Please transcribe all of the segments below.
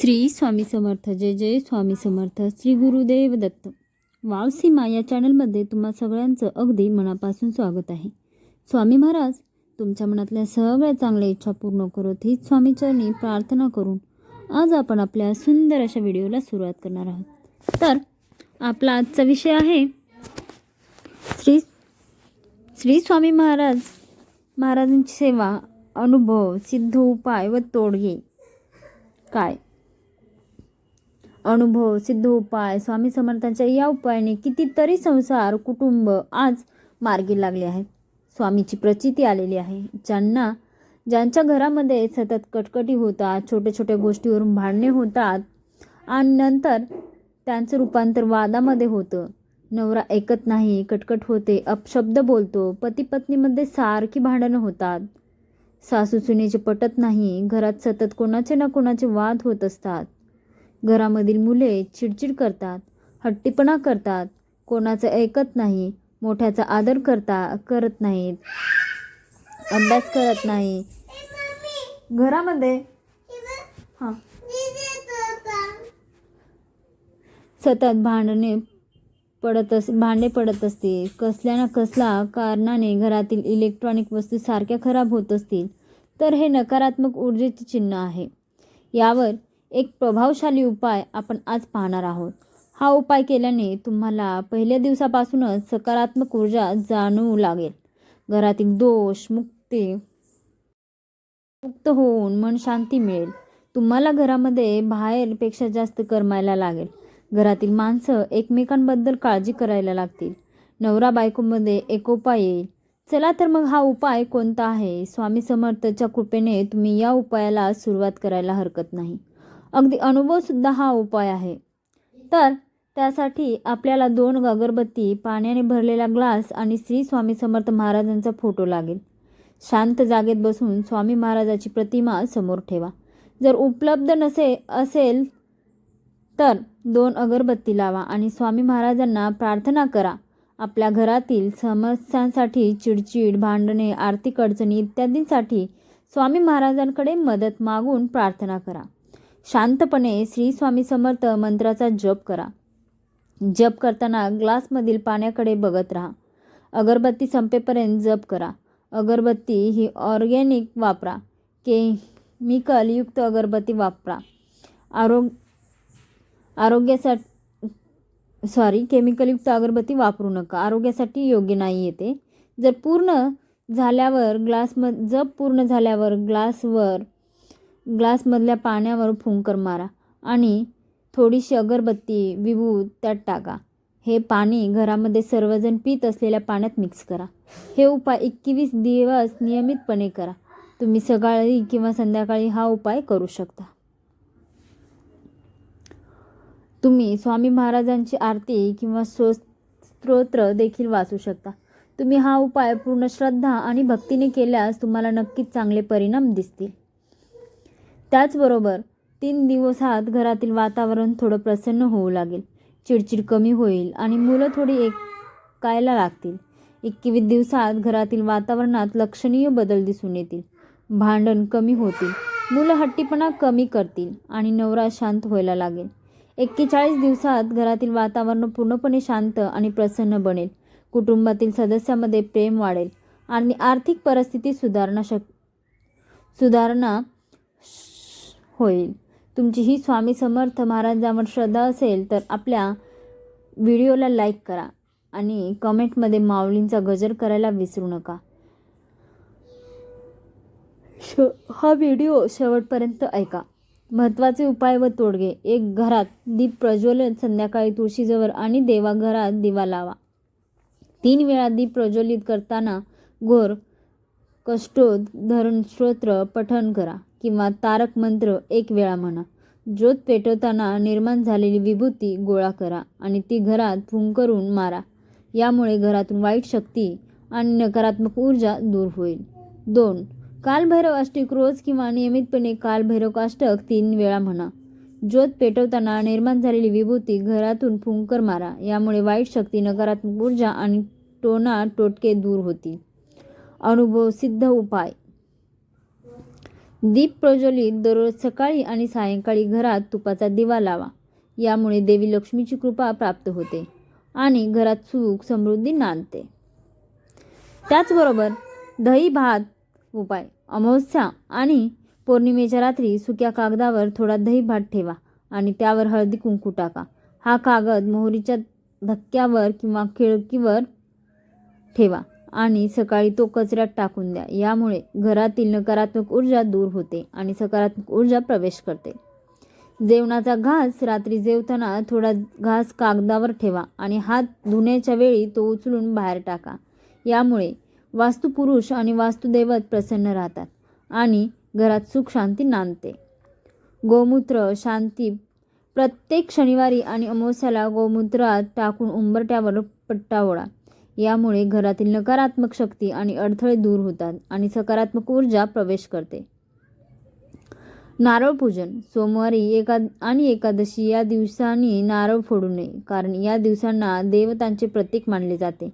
श्री स्वामी समर्थ. जय जय स्वामी समर्थ. श्री गुरुदेव दत्त. वावसीमा या चॅनलमध्ये तुम्हा सगळ्यांचं अगदी मनापासून स्वागत आहे. स्वामी महाराज तुमच्या मनातल्या सगळ्या चांगल्या इच्छा पूर्ण करत हीच स्वामीचरणी प्रार्थना करून आज आपण आपल्या सुंदर अशा व्हिडिओला सुरुवात करणार आहोत. तर आपला आजचा विषय आहे श्री श्री स्वामी महाराज महाराजांची सेवा अनुभव सिद्ध उपाय व तोडगे. काय? अनुभव सिद्ध उपाय स्वामी समर्थांच्या या उपायाने कितीतरी संसार कुटुंब आज मार्गी लागले आहेत. स्वामीची प्रचिती आलेली आहे. ज्यांना ज्यांच्या घरामध्ये सतत कटकटी होतात छोट्या छोट्या गोष्टीवरून भांडणे होतात आणि नंतर त्यांचं रूपांतर वादामध्ये होतं. नवरा ऐकत नाही कटकट होते अपशब्द बोलतो पती पत्नीमध्ये सारखी भांडणं होतात. सासू सुनेचे पटत नाही घरात सतत कोणाचे ना कोणाचे वाद होत असतात. घरामधील मुले चिडचिड करतात हट्टीपणा करतात कोणाचं ऐकत नाही मोठ्याचा आदर करता करत नाहीत अभ्यास करत नाही. घरामध्ये? हां. सतत भांडणे पडत अस भांडे पडत असतील. कसल्या ना कसला कारणाने घरातील इलेक्ट्रॉनिक वस्तू सारख्या खराब होत असतील. तर हे नकारात्मक ऊर्जेचे चिन्ह आहे. यावर एक प्रभावशाली उपाय आपण आज पाहणार आहोत. हा उपाय केल्याने तुम्हाला पहिल्या दिवसापासूनच सकारात्मक ऊर्जा जाणवू लागेल. घरातील दोष मुक्ती मुक्त होऊन मन शांती मिळेल. तुम्हाला घरामध्ये बाहेरपेक्षा जास्त करमायला लागेल. घरातील माणसं एकमेकांबद्दल काळजी करायला लागतील. नवरा बायकोमध्ये एकोपा येईल. चला तर मग हा उपाय कोणता आहे? स्वामी समर्थच्या कृपेने तुम्ही या उपायाला सुरुवात करायला हरकत नाही. अगदी अनुभवसुद्धा हा उपाय आहे. तर त्यासाठी आपल्याला दोन अगरबत्ती पाण्याने भरलेला ग्लास आणि श्री स्वामी समर्थ महाराजांचा फोटो लागेल. शांत जागेत बसून स्वामी महाराजाची प्रतिमा समोर ठेवा. जर उपलब्ध नसे असेल तर दोन अगरबत्ती लावा आणि स्वामी महाराजांना प्रार्थना करा. आपल्या घरातील समस्यांसाठी चिडचिड भांडणे आर्थिक अडचणी इत्यादींसाठी स्वामी महाराजांकडे मदत मागून प्रार्थना करा. शांतपणे श्री स्वामी समर्थ मंत्राचा जप करा. जप करताना ग्लासमधील पाण्याकडे बघत राहा. अगरबत्ती संपेपर्यंत जप करा. अगरबत्ती ही ऑर्गॅनिक वापरा. केमिकलयुक्त अगरबत्ती वापरा. आरोग आरोग्यासाठी सॉरी केमिकलयुक्त अगरबत्ती वापरू नका. आरोग्यासाठी योग्य नाही येते. जर पूर्ण झाल्यावर ग्लासम जप पूर्ण झाल्यावर ग्लासवर ग्लासमधल्या पाण्यावर फुंकर मारा आणि थोडीशी अगरबत्ती विभूत त्यात टाका. हे पाणी घरामध्ये सर्वजण पित असलेल्या पाण्यात मिक्स करा. हे उपाय एकवीस दिवस नियमितपणे करा. तुम्ही सकाळी किंवा संध्याकाळी हा उपाय करू शकता. तुम्ही स्वामी महाराजांची आरती किंवा सो स्तोत्र देखील वाचू शकता. तुम्ही हा उपाय पूर्ण श्रद्धा आणि भक्तीने केल्यास तुम्हाला नक्कीच चांगले परिणाम दिसतील. त्याचबरोबर तीन दिवसात घरातील वातावरण थोडं प्रसन्न होऊ लागेल. चिडचिड कमी होईल आणि मुलं थोडी ऐकायला लागतील. एकवीस दिवसात घरातील वातावरणात लक्षणीय बदल दिसून येतील. भांडण कमी होतील. मुलं हट्टीपणा कमी करतील आणि नवरा शांत व्हायला लागेल. एक्केचाळीस दिवसात घरातील वातावरण पूर्णपणे शांत आणि प्रसन्न बनेल. कुटुंबातील सदस्यामध्ये प्रेम वाढेल आणि आर्थिक परिस्थिती सुधारणा शक सुधारणा होईल. तुमची ही स्वामी समर्थ महाराजांवर श्रद्धा असेल तर आपल्या व्हिडिओला लाईक करा आणि कमेंटमध्ये माऊलींचा गजर करायला विसरू नका. श हा व्हिडिओ शेवटपर्यंत ऐका. महत्त्वाचे उपाय व तोडगे. एक घरात दीप प्रज्वलन संध्याकाळी तुळशीजवळ आणि देवाघरात दिवा लावा. तीन वेळा दीप प्रज्वलित करताना घोर कष्टोद धरण स्तोत्र पठण करा. किंवा तारक मंत्र एक वेळा म्हणा. ज्योत पेटवताना निर्माण झालेली विभूती गोळा करा आणि ती घरात फुंकरून मारा. यामुळे घरातून वाईट शक्ती आणि नकारात्मक ऊर्जा दूर होईल. दोन कालभैरव अष्टक रोज किंवा नियमितपणे कालभैरव अष्टक तीन वेळा म्हणा. ज्योत पेटवताना निर्माण झालेली विभूती घरातून फुंकर मारा. यामुळे वाईट शक्ती नकारात्मक ऊर्जा आणि टोना टोटके दूर होतील. अनुभव सिद्ध उपाय. दीप प्रज्वलित दररोज सकाळी आणि सायंकाळी घरात तुपाचा दिवा लावा. यामुळे देवी लक्ष्मीची कृपा प्राप्त होते आणि घरात सुख समृद्धी नांदते. त्याचबरोबर दही भात उपाय अमावस्या आणि पौर्णिमेच्या रात्री सुक्या कागदावर थोडा दही भात ठेवा आणि त्यावर हळदी कुंकू टाका. हा कागद मोहरीच्या धक्क्यावर किंवा खिडकीवर ठेवा. आणि सकाळी तो कचऱ्यात टाकून द्या. यामुळे घरातील नकारात्मक ऊर्जा दूर होते आणि सकारात्मक ऊर्जा प्रवेश करते. जेवणाचा घास रात्री जेवताना थोडा घास कागदावर ठेवा आणि हात धुण्याच्या वेळी तो उचलून बाहेर टाका. यामुळे वास्तुपुरुष आणि वास्तुदैवत प्रसन्न राहतात आणि घरात सुख शांती नांदते. गोमूत्र शांती. प्रत्येक शनिवारी आणि अमावस्याला गोमूत्रात टाकून उंबरट्यावर पट्टा ओढा. यामुळे घरातील नकारात्मक शक्ती आणि अडथळे दूर होतात आणि सकारात्मक ऊर्जा प्रवेश करते. नारळ पूजन. सोमवारी एका आणि एकादशी या दिवसांनी नारळ फोडू नये कारण या दिवसांना देवतांचे प्रतीक मानले जाते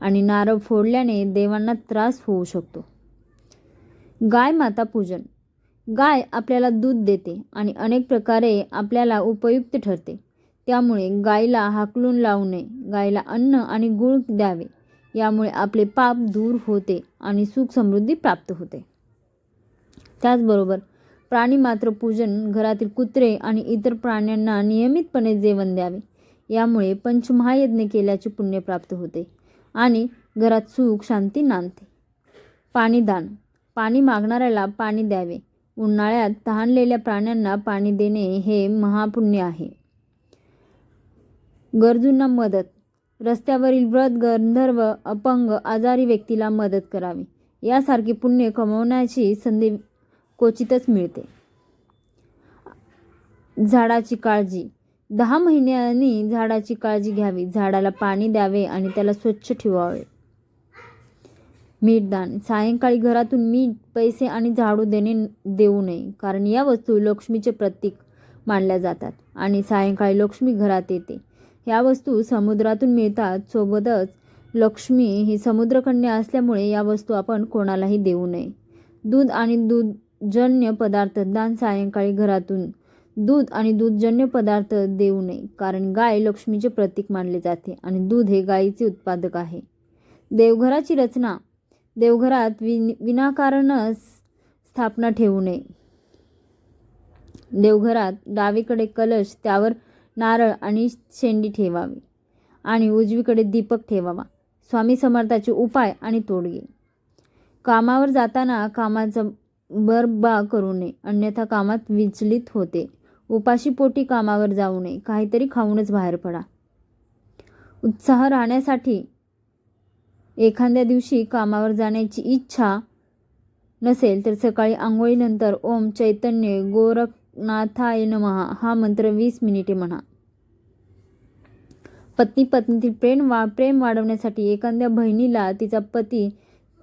आणि नारळ फोडल्याने देवांना त्रास होऊ शकतो. गाय माता पूजन. गाय आपल्याला दूध देते आणि अनेक प्रकारे आपल्याला उपयुक्त ठरते. त्यामुळे गायीला हाकलून लावू नये. गायीला अन्न आणि गुळ द्यावे. यामुळे आपले पाप दूर होते आणि सुख समृद्धी प्राप्त होते. त्याचबरोबर प्राणीमात्र पूजन घरातील कुत्रे आणि इतर प्राण्यांना नियमितपणे जेवण द्यावे. यामुळे पंचमहायज्ञ केल्याचे पुण्य प्राप्त होते आणि घरात सुख शांती नांदते. पाणीदान पाणी मागणाऱ्याला पाणी द्यावे. उन्हाळ्यात तहानलेल्या प्राण्यांना पाणी देणे हे महापुण्य आहे. गरजूंना मदत. रस्त्यावरील व्रत गंधर्व अपंग आजारी व्यक्तीला मदत करावी. यासारखी पुण्य कमवण्याची संधी क्वचितच मिळते. झाडाची काळजी. दहा महिन्यांनी झाडाची काळजी घ्यावी. झाडाला पाणी द्यावे आणि त्याला स्वच्छ ठेवावे. मीठदान सायंकाळी घरातून मीठ पैसे आणि झाडू देणे देऊ नये कारण या वस्तू लक्ष्मीचे प्रतीक मानल्या जातात आणि सायंकाळी लक्ष्मी घरात येते. या वस्तू समुद्रातून मिळतात. सोबतच लक्ष्मी ही समुद्रकन्या असल्यामुळे या वस्तू आपण कोणालाही देऊ नये. दूध आणि दूधजन्य पदार्थ दान सायंकाळी घरातून दूध आणि दूधजन्य पदार्थ देऊ नये कारण गाय लक्ष्मीचे प्रतीक मानले जाते आणि दूध हे गायीचे उत्पादक आहे. देवघराची रचना. देवघरात विन विनाकारणच स्थापना ठेवू नये. देवघरात डावीकडे कलश त्यावर नारळ आणि शेंडी ठेवावी आणि उजवीकडे दीपक ठेवावा. स्वामी समर्थाचे उपाय आणि तोडगे कामावर जाताना कामाचा बरबा करू नये अन्यथा कामात विचलित होते. उपाशी पोटी कामावर जाऊ नये काहीतरी खाऊनच बाहेर पडा. उत्साह राहण्यासाठी एखाद्या दिवशी कामावर जाण्याची इच्छा नसेल तर सकाळी आंघोळीनंतर ओम चैतन्य गोरख नाथाय नमहा हा मंत्र वीस मिनिटे म्हणा. पत्नी पत्नीतील प्रेम वा प्रेम वाढवण्यासाठी एखाद्या बहिणीला तिचा पती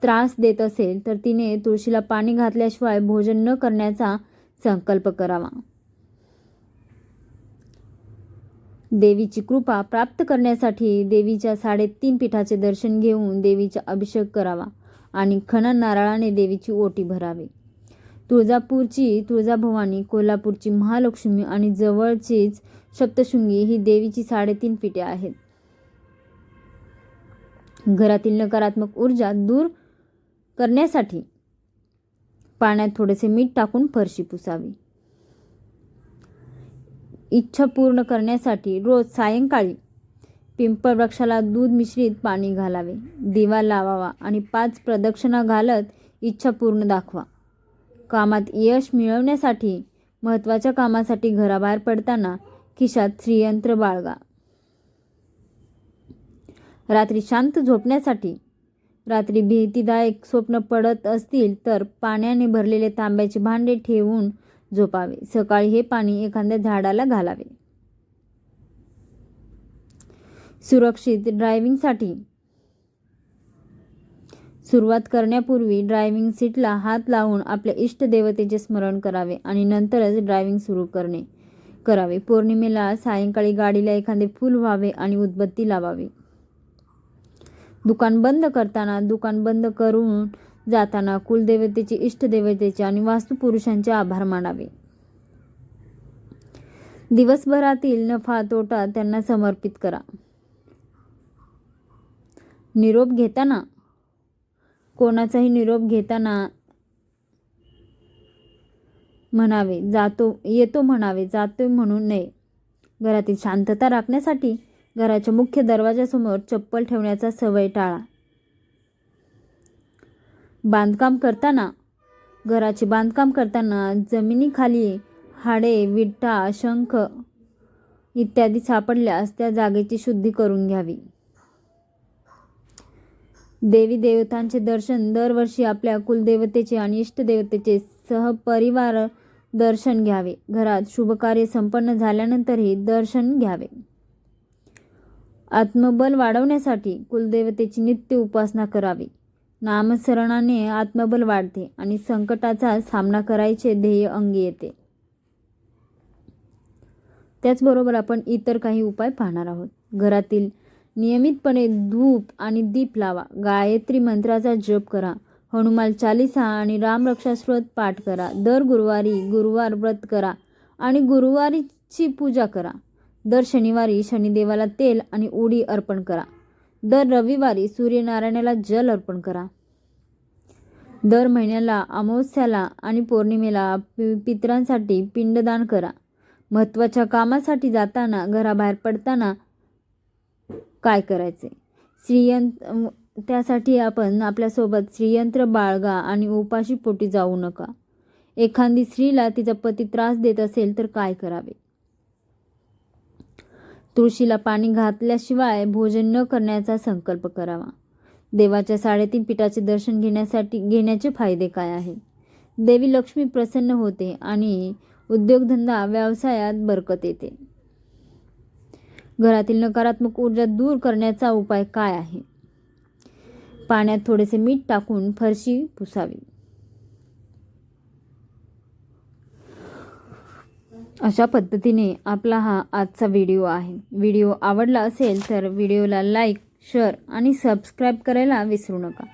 त्रास देत असेल तर तिने तुळशीला पाणी घातल्याशिवाय भोजन न करण्याचा संकल्प करावा. देवीची कृपा प्राप्त करण्यासाठी देवीच्या साडेतीन पीठाचे दर्शन घेऊन देवीचा अभिषेक करावा आणि खणन नारळाने देवीची ओटी भरावी. तुळजापूरची तुळजाभवानी कोल्हापूरची महालक्ष्मी आणि जवळचीच सप्तशृंगी ही देवीची साडेतीन पीठे आहेत. घरातील नकारात्मक ऊर्जा दूर करण्यासाठी पाण्यात थोडेसे मीठ टाकून फरशी पुसावी. इच्छा पूर्ण करण्यासाठी रोज सायंकाळी पिंपळ वृक्षाला दूध मिश्रित पाणी घालावे. दिवा लावावा आणि पाच प्रदक्षिणा घालत इच्छा पूर्ण दाखवा. कामात यश मिळवण्यासाठी महत्त्वाच्या कामासाठी घराबाहेर पडताना खिशात श्रीयंत्र बाळगा. रात्री शांत झोपण्यासाठी. रात्री भीतीदायक स्वप्न पडत असतील तर पाण्याने भरलेले तांब्याचे भांडे ठेवून झोपावे. सकाळी हे पाणी एखाद्या झाडाला घालावे. सुरक्षित ड्रायव्हिंगसाठी सुरुवात करण्यापूर्वी ड्रायव्हिंग सीटला हात लावून आपल्या इष्टदेवतेचे स्मरण करावे आणि नंतरच ड्रायव्हिंग सुरू करणे करावे. पौर्णिमेला सायंकाळी गाडीला एखादे फूल व्हावे आणि उदबत्ती लावावी. दुकान बंद करताना दुकान बंद करून जाताना कुलदेवतेचे इष्टदेवतेचे आणि वास्तुपुरुषांचे आभार मानावे. दिवसभरातील नफा तोटा त्यांना समर्पित करा. निरोप घेताना कोणाचाही निरोप घेताना म्हणावे जातो येतो म्हणावे जातो म्हणून नये. घरातील शांतता राखण्यासाठी घराच्या मुख्य दरवाजासमोर चप्पल ठेवण्याचा सवय टाळा. बांधकाम करताना घराचे बांधकाम करताना जमिनीखाली हाडे विटा शंख इत्यादी सापडल्यास त्या जागेची शुद्धी करून घ्यावी. देवी देवतांचे दर्शन दरवर्षी आपल्या कुलदेवतेचे आणि इष्टदेवतेचे सहपरिवार दर्शन घ्यावे. घरात शुभकार्य संपन्न झाल्यानंतरही दर्शन घ्यावे. आत्मबल वाढवण्यासाठी कुलदेवतेची नित्य उपासना करावी. नामस्मरणाने आत्मबल वाढते आणि संकटाचा सामना करायचे ध्येय अंगी येते. त्याचबरोबर आपण इतर काही उपाय पाहणार आहोत. घरातील नियमितपणे धूप आणि दीप लावा. गायत्री मंत्राचा जप करा. हनुमान चालिसा आणि रामरक्षास्रोत पाठ करा. दर गुरुवारी गुरुवार व्रत करा आणि गुरुवारीची पूजा करा. दर शनिवारी शनिदेवाला तेल आणि उडी अर्पण करा. दर रविवारी सूर्यनारायणाला जल अर्पण करा. दर महिन्याला अमावस्याला आणि पौर्णिमेला पि- पितरांसाठी पिंडदान करा. महत्त्वाच्या कामासाठी जाताना घराबाहेर पडताना काय करायचे? श्रीयंत त्यासाठी आपण आपल्यासोबत श्रीयंत्र बाळगा आणि उपाशी पोटी जाऊ नका. एखादी स्त्रीला तिचा पती त्रास देत असेल तर काय करावे? तुळशीला पाणी घातल्याशिवाय भोजन न करण्याचा संकल्प करावा. देवाच्या साडेतीन पिठाचे दर्शन घेण्यासाठी घेण्याचे फायदे काय आहे? देवी लक्ष्मी प्रसन्न होते आणि उद्योगधंदा व्यवसायात बरकत येते. घरातील नकारात्मक ऊर्जा दूर करण्याचा उपाय काय आहे? पाण्यात थोडेसे मीठ टाकून फरशी पुसावी. अशा पद्धतीने आपला हा आजचा व्हिडिओ आहे. व्हिडिओ आवडला असेल तर व्हिडिओला लाईक शेअर आणि सबस्क्राईब करायला विसरू नका.